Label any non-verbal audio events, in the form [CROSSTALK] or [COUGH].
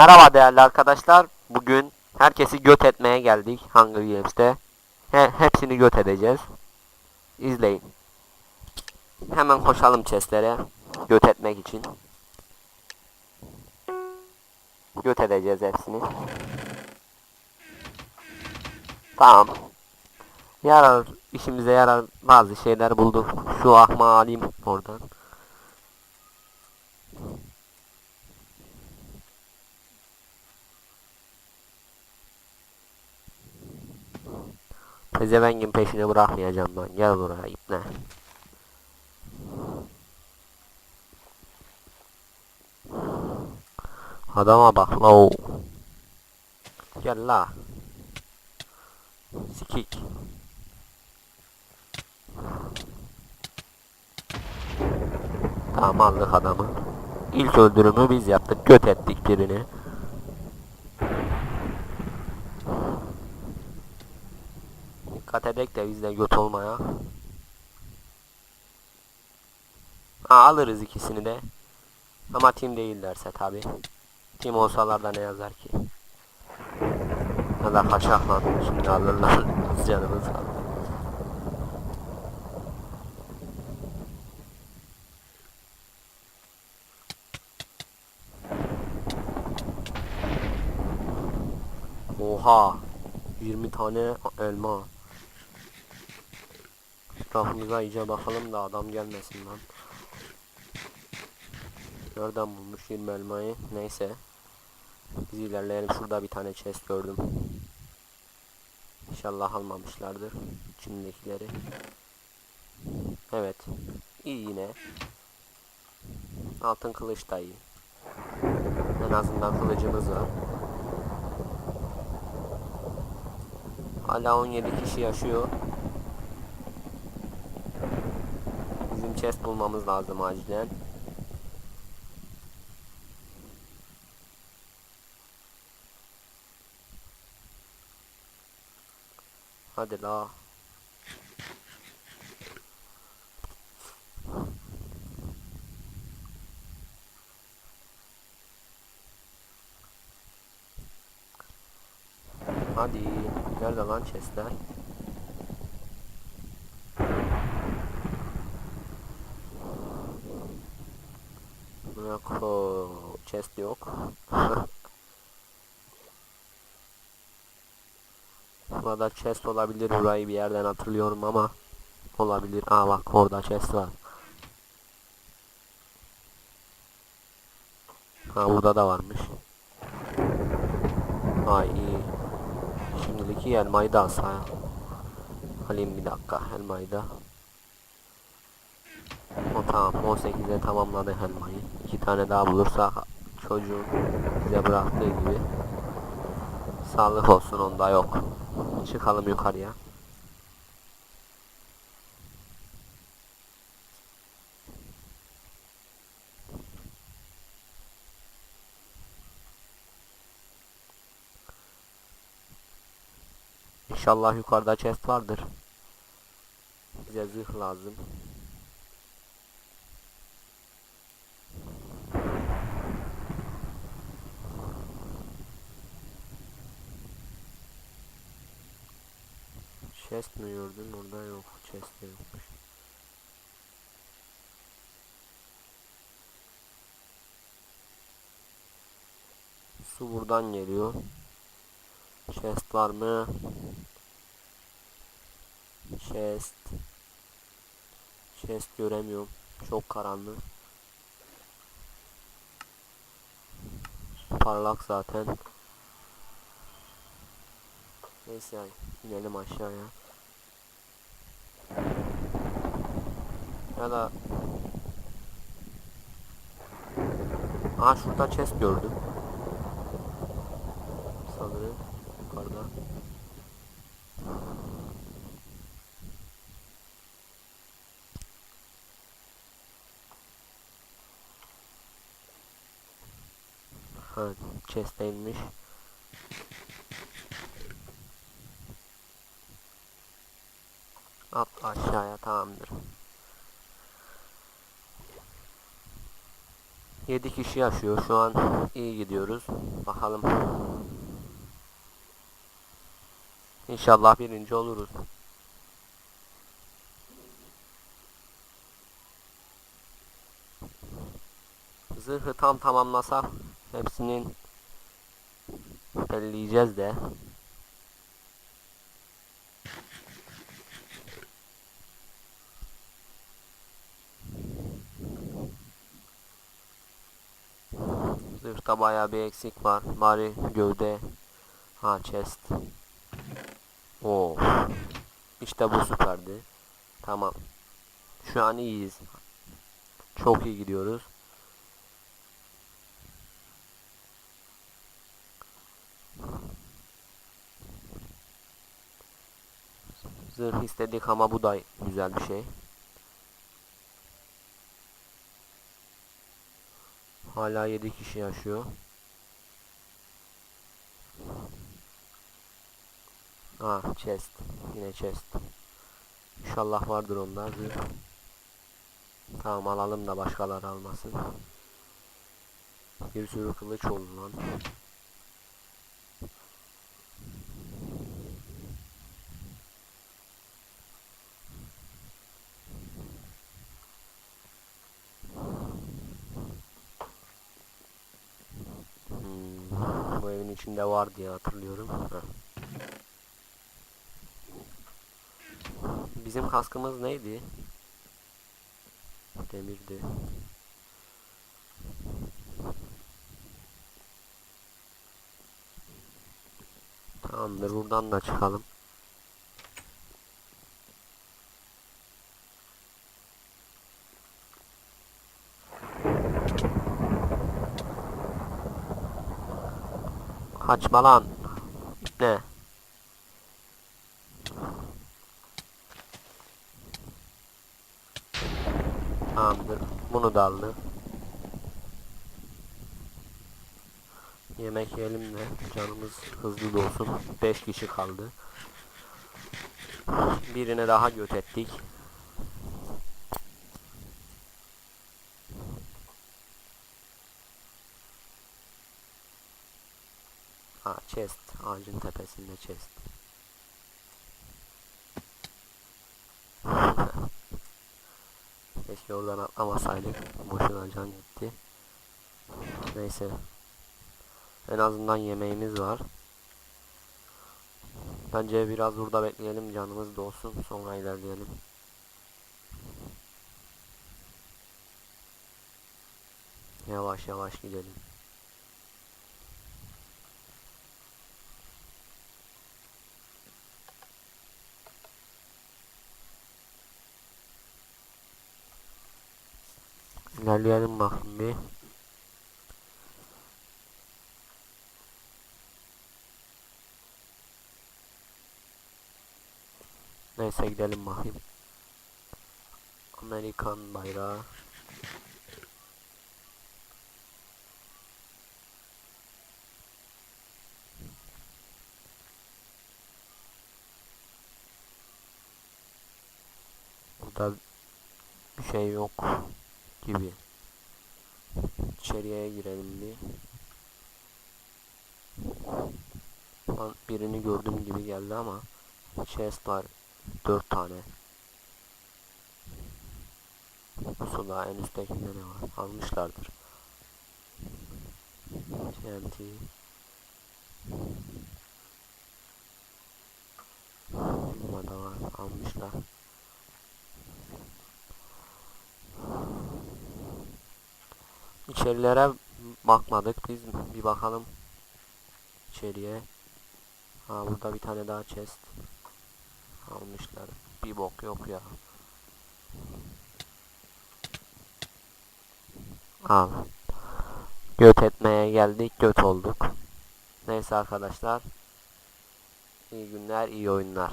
Merhaba değerli arkadaşlar. Bugün herkesi göt etmeye geldik Hunger Games'te. He, hepsini göt edeceğiz. İzleyin. Hemen koşalım chestlere. Göt etmek için. Göt edeceğiz hepsini. Tamam. Yarar, işimize yarar bazı şeyler bulduk. Şu ahmağı alayım oradan. Pezevengin peşini bırakmayacağım ben. Gel buraya ipne. Adama bak la. Gel la. Sikik. Tamam aldık adamı. İlk öldürümü biz yaptık. Göt ettik birini. Edek de biz de göt olmaya. Ha, alırız ikisini de. Ama tim değillerse tabi. Tim olsalar da ne yazar ki. Ya da kaçak lan. Şimdi alırlar. Canımız kaldı. Oha. 20 tane elma. Etrafımıza iyice bakalım da adam gelmesin lan. Nereden bulmuş 20 elmayı? Neyse. Biz ilerleyelim. Şurada bir tane chest gördüm. İnşallah almamışlardır. İçindekileri. Evet. İyi yine. Altın kılıç da iyi. En azından kılıcımız var. Hala 17 kişi yaşıyor. Bizim chest bulmamız lazım acilen. Hadi la. Hadi. Nerede lan chestler? Yok. o, Chest yok. Burada chest olabilir burayı bir yerden hatırlıyorum ama olabilir. Aa bak orada chest var. Ha burada da varmış. Ay iyi. Şimdilik iyi elmayı da alsaya. Alayım bir dakika elmayı da. Tamam 18'e tamamladı elmayı. İki tane daha bulursa çocuğun bize bıraktığı gibi. Sağlık olsun onda yok. Çıkalım yukarıya. İnşallah yukarıda chest vardır. Bize zırh lazım. Chest mi gördün? Orada yok. Chest de yokmuş. Su buradan geliyor. Chest var mı? Chest. Chest göremiyorum. Çok karanlık. Parlak zaten. Neyse yani inelim aşağıya. Ya da Aa şurada chest gördüm. Sanırım yukarıda. Ha chest'teymiş. Atla aşağıya tamamdır. 7 kişi yaşıyor. Şu an iyi gidiyoruz. Bakalım. İnşallah birinci oluruz. Zırhı tam tamamlasak hepsinin belleyeceğiz de. Zırhta bayağı bir eksik var. Bari gövde. Ha chest. Oo. İşte bu süperdi. Tamam. Şu an iyiyiz. Çok iyi gidiyoruz. Zırh istedik ama bu da güzel bir şey. Hala 7 kişi yaşıyor. Ah chest. Yine chest. İnşallah vardır onda zırh. Tamam alalım da başkaları almasın. Bir sürü kılıç oldu lan. Evin içinde var diye hatırlıyorum. Bizim kaskımız neydi? Demirdi. Tamamdır buradan da çıkalım. Kaçma lan. Ne? Tamamdır. Bunu da aldım. Yemek yiyelim de canımız hızlı dolsun. 5 kişi kaldı. Birine daha göt ettik. Ha chest. Ağacın tepesinde chest. [LAUGHS] Keşke oradan atlamasaydık. Boşuna can gitti. Neyse. En azından yemeğimiz var. Bence biraz burada bekleyelim canımız dolsun sonra ilerleyelim. Yavaş yavaş gidelim. İlerleyelim bakayım bir. Neyse gidelim bakayım. Amerikan bayrağı. Burada bir şey yok gibi. İçeriye girelim bir. Lan birini gördüm gibi geldi ama chest var dört tane. Suda en üsttekinde ne var? Almışlardır. TNT. Burada var. Almışlar. İçerilere bakmadık. Biz bir bakalım içeriye. Ha burada bir tane daha chest almışlar. Bir bok yok ya. Al. Göt etmeye geldik. Göt olduk. Neyse arkadaşlar. İyi günler, iyi oyunlar.